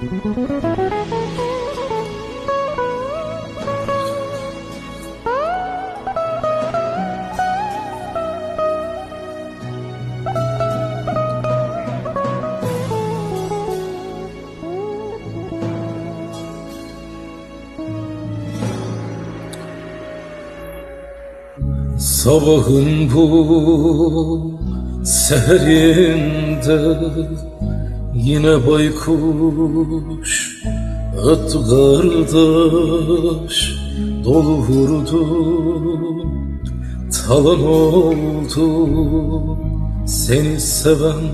Sabahın bu seherinde Yine baykuş öttü kardeş Dolu vurdu. Talan oldu Seni seven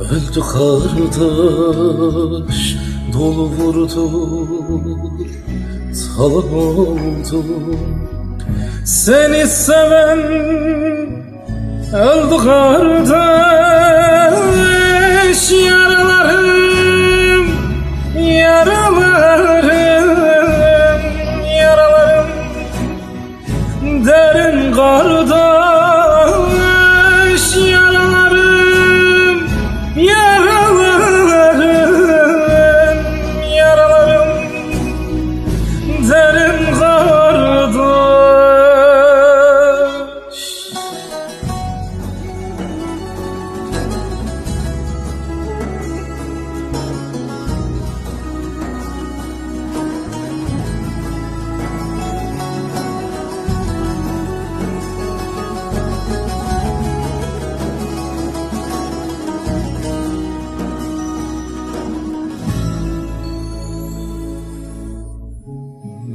öldü kardeş Dolu vurdu. Talan oldu seni seven öldü kardeş Yaralarım, yaralarım, yaralarım. Derin kardeş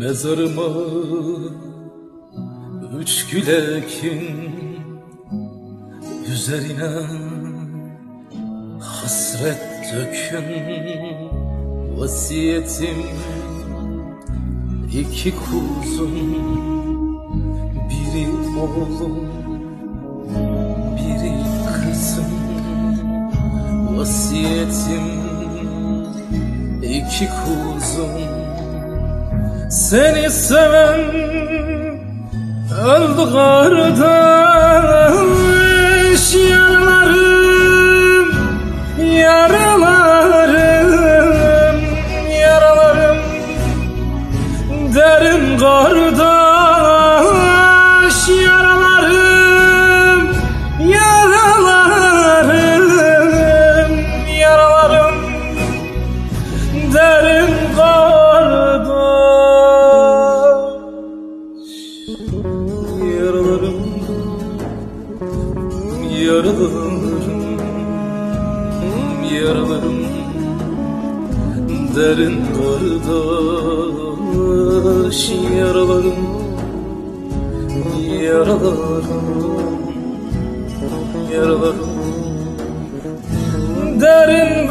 Mezarıma üç gül ekin Üzerine hasret dökün Vasiyetim. İki kuzum Biri oğlum biri kızım. Vasiyetim iki kuzum seni seven öldü kardeş Yaralarım, yaralarım, yaralarım. Derin kardeş Yaralarım Yaralarım Derin kardeş Yaralarım Yaralarım Yaralarım Derin